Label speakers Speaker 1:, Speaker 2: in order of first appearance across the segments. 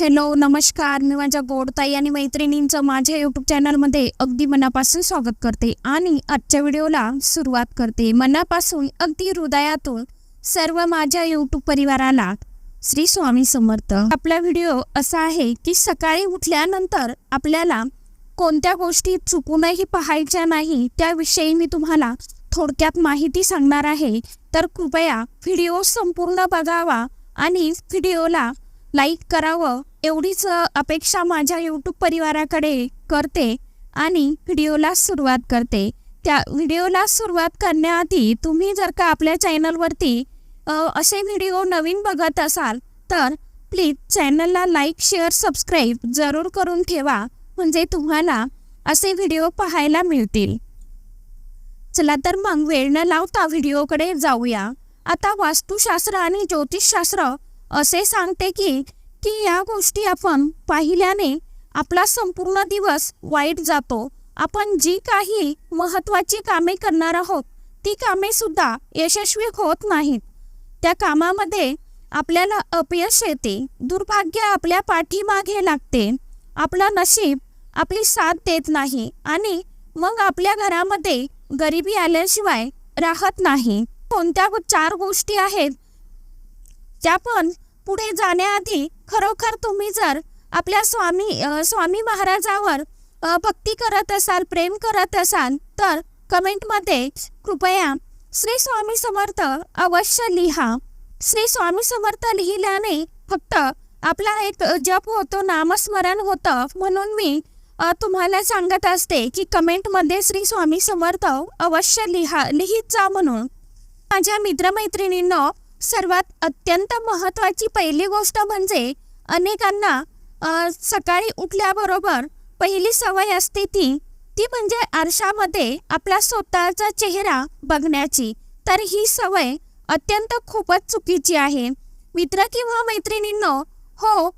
Speaker 1: Hello नमस्कार. मी माझ्या गोडताई आणि मैत्रिणींचं माझ्या यूट्यूब चॅनलमध्ये अगदी मनापासून स्वागत करते आणि आजच्या व्हिडिओला सुरुवात करते. मनापासून अगदी हृदयातून सर्व माझ्या यूट्यूब परिवाराला श्री स्वामी समर्थ. आपला व्हिडिओ असा आहे की सकाळी उठल्यानंतर आपल्याला कोणत्या गोष्टी चुकूनही पाहायच्या नाही त्याविषयी मी तुम्हाला थोडक्यात माहिती सांगणार आहे. तर कृपया व्हिडिओ संपूर्ण बघावा आणि व्हिडिओला लाईक करावं एवढीच अपेक्षा माझ्या यूट्यूब परिवाराकडे करते आणि व्हिडिओला सुरुवात करते. त्या व्हिडिओला सुरुवात करण्याआधी तुम्ही जर का आपल्या चॅनलवरती असे व्हिडिओ नवीन बघत असाल तर प्लीज चॅनलला लाईक शेअर सबस्क्राईब जरूर करून ठेवा. म्हणजे तुम्हाला असे व्हिडिओ पाहायला मिळतील. चला तर मग वेळ न लावता व्हिडिओकडे जाऊया. आता वास्तुशास्त्र आणि ज्योतिषशास्त्र असे सांगते की की या गोष्टी आपण पाहिल्याने आपला संपूर्ण दिवस वाईट जातो. आपण जी काही महत्त्वाची कामे करणार आहोत ती कामे सुद्धा यशस्वी होत नाहीत. त्या कामामध्ये आपल्याला अपयश येते दुर्भाग्य आपल्या पाठीमागे लागते. आपलं नशीब आपली साथ देत नाही आणि मग आपल्या घरामध्ये गरिबी आल्याशिवाय राहत नाही. कोणत्या चार गोष्टी आहेत त्या पण पुढे जाण्याआधी खरोखर तुम्ही जर आपल्या स्वामी स्वामी महाराजावर भक्ती करत असाल प्रेम करत असाल तर कमेंटमध्ये कृपया श्री स्वामी समर्थ अवश्य लिहा. श्री स्वामी समर्थ लिहिल्याने फक्त आपला एक जप होतो नामस्मरण होतं. म्हणून मी तुम्हाला सांगत असते की कमेंटमध्ये श्री स्वामी समर्थ अवश्य लिहा लिहित जा म्हणून. माझ्या मित्रमैत्रिणींनो सर्वात अत्यंत महत्त्वाची पहिली गोष्ट म्हणजे अनेकांना सकाळी उठल्याबरोबर पहिली सवय असते ती ती म्हणजे आरशामध्ये आपला स्वतःचा चेहरा बघण्याची. तर ही सवय अत्यंत खूपच चुकीची आहे. मित्र किंवा मैत्रिणींनो हो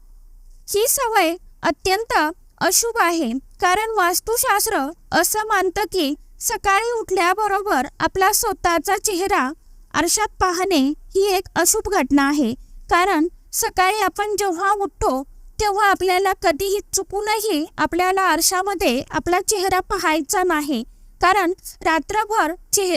Speaker 1: ही सवय अत्यंत अशुभ आहे. कारण वास्तुशास्त्र असं मानतं की सकाळी उठल्याबरोबर आपला स्वतःचा चेहरा आरशात पाहणे ही एक अशुभ घटना आहे. कारण सकाळी आपण जेव्हा उठतो तेव्हा आपल्याला कधीही चुकूनही आपल्याला आरशामध्ये आपला चेहरा पाहायचा नाही. कारण रात्रभर चे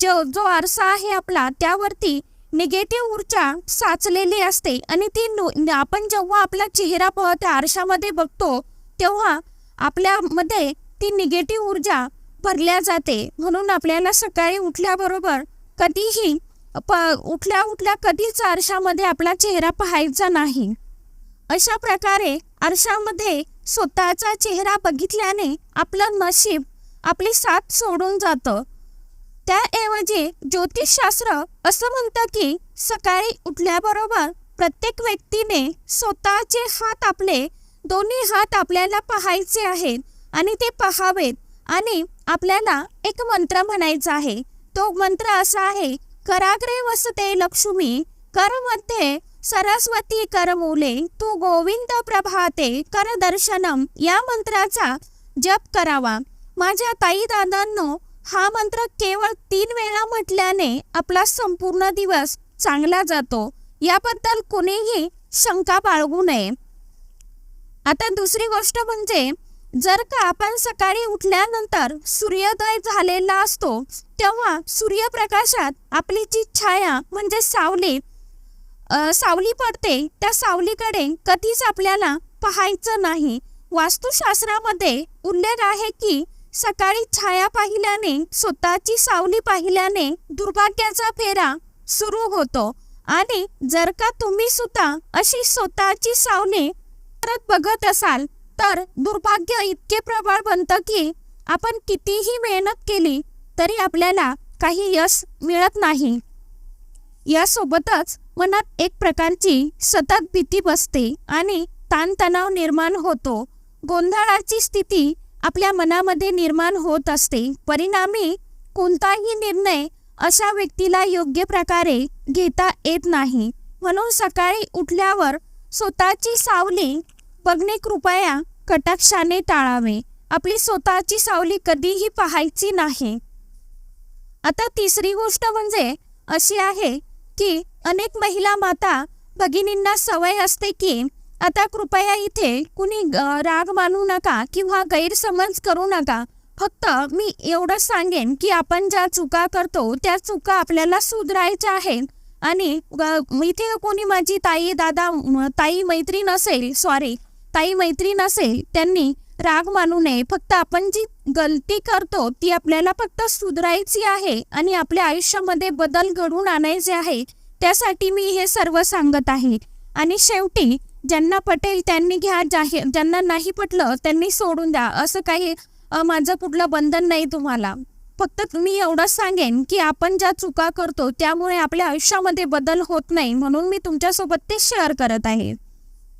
Speaker 1: जो जो आरसा आहे आपला त्यावरती निगेटिव्ह ऊर्जा साचलेली असते. आणि ती आपण जेव्हा आपला चेहरा प- आरशामध्ये बघतो तेव्हा आपल्यामध्ये ती निगेटिव्ह ऊर्जा भरल्या जाते. म्हणून आपल्याला सकाळी उठल्याबरोबर कधीही प उठल्या उठल्या कधीच आरशामध्ये आपला चेहरा पाहायचा नाही. अशा प्रकारे आरशामध्ये स्वतःचा चेहरा बघितल्याने आपलं नशीब आपली साथ सोडून जातं. त्याऐवजी ज्योतिषशास्त्र असं म्हणतं की सकाळी उठल्याबरोबर प्रत्येक व्यक्तीने स्वतःचे हात आपले दोन्ही हात आपल्याला पाहायचे आहेत आणि ते पाहावेत आणि आपल्याला एक मंत्र म्हणायचा आहे. तो मंत्र असा आहे कराग्रे वसते लक्ष्मी करमध्ये सरस्वती करमूले तू गोविंद प्रभाते कर दर्शनम या मंत्राचा जप करावा. माझ्या ताई दादांनो हा मंत्र केवळ तीन वेळा म्हटल्याने आपला संपूर्ण दिवस चांगला जातो. याबद्दल कुणीही शंका बाळगू नये. आता दुसरी गोष्ट म्हणजे जर का आपण सकाळी उठल्यानंतर सूर्योदय झालेला असतो तेव्हा सूर्यप्रकाशात आपली जी छाया म्हणजे सावली सावली पडते त्या सावलीकडे कधीच आपल्याला पाहायचं नाही. वास्तुशास्त्रामध्ये उल्लेख आहे की सकाळी छाया पाहिल्याने स्वतःची सावली पाहिल्याने दुर्भाग्याचा फेरा सुरू होतो. आणि जर का तुम्ही सुद्धा अशी स्वतःची सावली परत बघत असाल तर दुर्भाग्य इतके प्रबळ बनतं की आपण कितीही मेहनत केली तरी आपल्याला काही यश मिळत नाही. यासोबतच मनात एक प्रकारची सतत भीती बसते आणि ताणतणाव निर्माण होतो. गोंधळाची स्थिती आपल्या मनामध्ये निर्माण होत असते. परिणामी कोणताही निर्णय अशा व्यक्तीला योग्य प्रकारे घेता येत नाही. म्हणून सकाळी उठल्यावर स्वतःची सावली बघणे कृपया कटाक्षाने टाळावे. आपली स्वतःची सावली कधीही पाहायची नाही. आता तिसरी गोष्ट म्हणजे अशी आहे की अनेक महिला माता भगिनींना सवय असते की आता कृपया इथे कुणी राग मानू नका किंवा गैरसमज करू नका. फक्त मी एवढंच सांगेन की आपण ज्या चुका करतो त्या चुका आपल्याला सुधारायच्या आहेत. आणि इथे कोणी माझी ताई दादा ताई मैत्रीण असेल सॉरी ताई मैत्रीण नसेल त्यांनी राग मानू नये. फक्त आपण जी गलती करतो ती आपल्याला फक्त सुधारायची आहे आणि आपल्या आयुष्यामध्ये बदल घडवून आणायचे आहे त्यासाठी मी हे सर्व सांगत आहे. आणि शेवटी ज्यांना पटेल त्यांनी घ्या जाहीर ज्यांना नाही पटलं त्यांनी सोडून द्या. असं काही माझं कुठलं बंधन नाही तुम्हाला. फक्त मी एवढंच सांगेन की आपण ज्या चुका करतो त्यामुळे आपल्या आयुष्यामध्ये बदल होत नाही म्हणून मी तुमच्यासोबत ते शेअर करत आहे.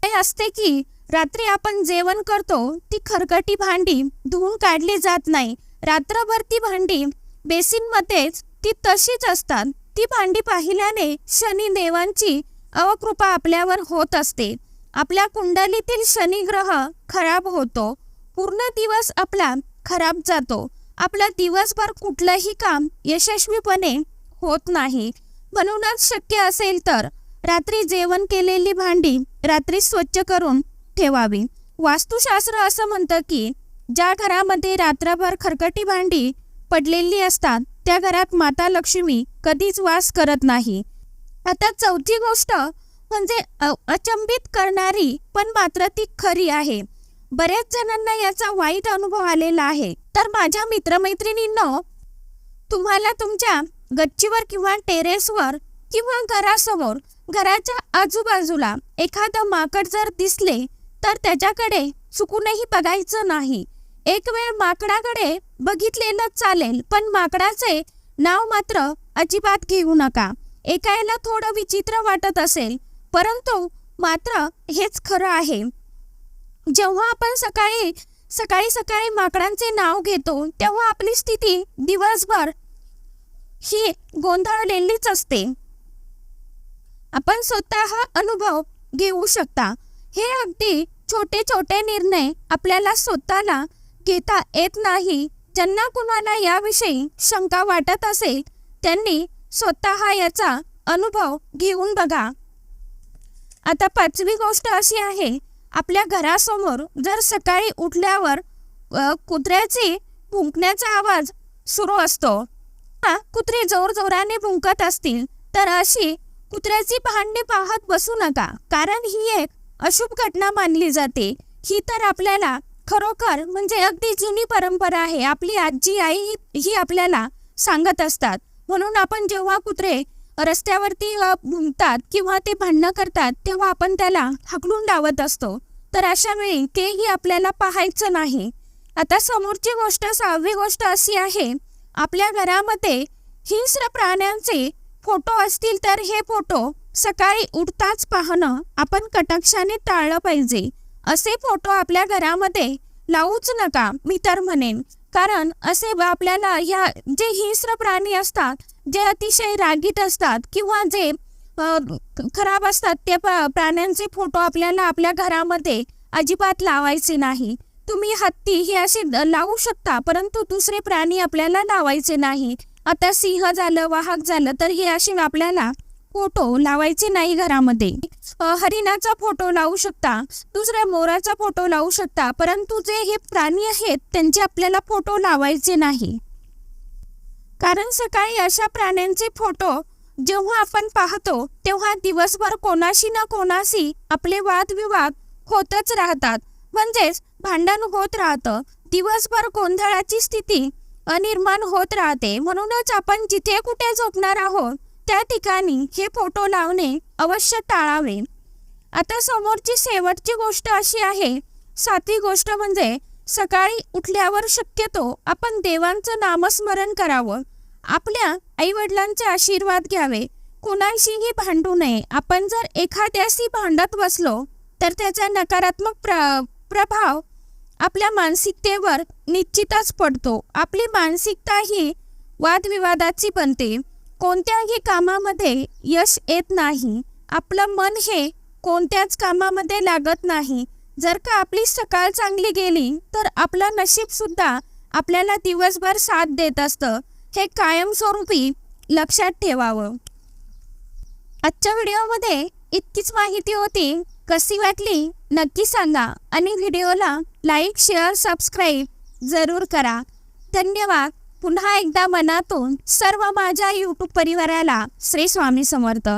Speaker 1: हे असते की रात्री आपण जेवण करतो ती खरकटी भांडी धुवून काढली जात नाही. रात्रभर ती भांडी बेसिनमध्येच ती तशीच असतात. ती भांडी पाहिल्याने शनी देवांची अवकृपा आपल्यावर होत असते. आपल्या कुंडलीतील शनिग्रह खराब होतो. पूर्ण दिवस आपला खराब जातो. आपला दिवसभर कुठलंही काम यशस्वीपणे होत नाही. म्हणूनच शक्य असेल तर रात्री जेवण केलेली भांडी रात्री स्वच्छ करून ठेवावी. वास्तुशास्त्र असं म्हणतं की ज्या घरामध्ये रात्रभर खरकटी भांडी पडलेली असतात त्या घरात माता लक्ष्मी कधीच वास करत नाही. आता चौथी गोष्ट म्हणजे अचंबित करणारी पण मात्र ती खरी आहे. बऱ्याच जणांना याचा वाईट अनुभव आलेला आहे. तर माझ्या मित्रमैत्रिणींनो तुम्हाला तुमच्या गच्चीवर किंवा टेरेसवर किंवा घरासमोर घराच्या आजूबाजूला एखादं माकड जर दिसले तर त्याच्याकडे चुकूनही बघायचं नाही. एक वेळ माकडाकडे बघितलेलं चालेल पण माकडाचे नाव मात्र अजिबात घेऊ नका. ऐकायला थोडं विचित्र वाटत असेल परंतु मात्र हेच खरं आहे. जेव्हा आपण सकाळी सकाळी सकाळी माकडांचे नाव घेतो तेव्हा आपली स्थिती दिवसभर ही गोंधळलेलीच असते. आपण स्वतः अनुभव घेऊ शकता. हे अगदी छोटे छोटे निर्णय आपल्याला स्वतःला घेता येत नाही ज्यांना कुणाला याविषयी शंका वाटत असेल त्यांनी स्वतः याचा अनुभव घेऊन बघा. आता पाचवी गोष्ट अशी आहे आपल्या घरासमोर जर सकाळी उठल्यावर कुत्र्याचे कुत्र्याची भुंकण्याचा आवाज सुरू असतो. हा कुत्रे जोर जोराने भुंकत असतील तर अशी कुत्र्याची भांडे पाहत बसू नका कारण ही एक अशुभ घटना मानली जाते. ही तर आपल्याला खरोखर म्हणजे अगदी जुनी परंपरा आहे. आपली आजी आई ही- आपल्याला सांगत असतात. म्हणून आपण जेव्हा कुत्रे रस्त्यावरती घुमतात भुंकतात किंवा ते भांडणं करतात तेव्हा आपण त्याला हाकलून लावत असतो. तर अशा वेळी तेही आपल्याला पाहायचं नाही. आता समोरची गोष्ट सहावी गोष्ट अशी आहे. आपल्या घरामध्ये हिंस्र प्राण्यांचे फोटो असतील तर हे फोटो सकाळी उठताच पाहणं आपण कटाक्षाने टाळलं पाहिजे. असे फोटो आपल्या घरामध्ये लावूच नका मी तर म्हणेन. कारण असे आपल्याला ह्या जे हिंस्र प्राणी असतात जे अतिशय रागीट असतात किंवा जे खराब असतात ते प्राण्यांचे फोटो आपल्याला आपल्या घरामध्ये अजिबात लावायचे नाही. तुम्ही हत्ती हे असे लावू शकता परंतु दुसरे प्राणी आपल्याला लावायचे नाही. आता सिंह झालं वाहक झालं तर हे असे आपल्याला फोटो लावायचे नाही घरामध्ये. हरिणाचा फोटो लावू शकता दुसऱ्या मोराचा फोटो लावू शकता परंतु जे हे प्राणी आहेत त्यांचे आपल्याला फोटो लावायचे नाही. कारण सकाळी अशा प्राण्यांचे फोटो जेव्हा आपण पाहतो तेव्हा दिवसभर कोणाशी ना कोणाशी आपले वादविवाद होतच राहतात. म्हणजेच भांडण होत राहतं. दिवसभर गोंधळाची स्थिती अनिर्माण होत राहते. म्हणूनच आपण जिथे कुठे झोपणार आहोत त्या ठिकाणी हे फोटो लावणे अवश्य टाळावे. आता समोरची शेवटची गोष्ट अशी आहे. सातवी गोष्ट म्हणजे सकाळी उठल्यावर शक्यतो आपण देवांचं नामस्मरण करावं. आपल्या आईवडिलांचे आशीर्वाद घ्यावे. कुणाशीही भांडू नये. आपण जर एखाद्याशी भांडत बसलो तर त्याचा नकारात्मक प्र प्रभाव आपल्या मानसिकतेवर निश्चितच पडतो. आपली मानसिकता ही वादविवादाची बनते. कोणत्याही कामामध्ये यश येत नाही. आपलं मन हे कोणत्याच कामामध्ये लागत नाही. जर का आपली सकाळ चांगली गेली तर आपलं नशीबसुद्धा आपल्याला दिवसभर साथ देत असतं. हे कायमस्वरूपी लक्षात ठेवावं. आजच्या व्हिडिओमध्ये इतकीच माहिती होती. कशी वाटली? नक्की सांगा. आणि व्हिडिओला लाईक शेअर सबस्क्राईब जरूर करा. धन्यवाद. पुन्हा एकदा मनातून सर्व माझ्या यूट्यूब परिवाराला श्री स्वामी समर्थ.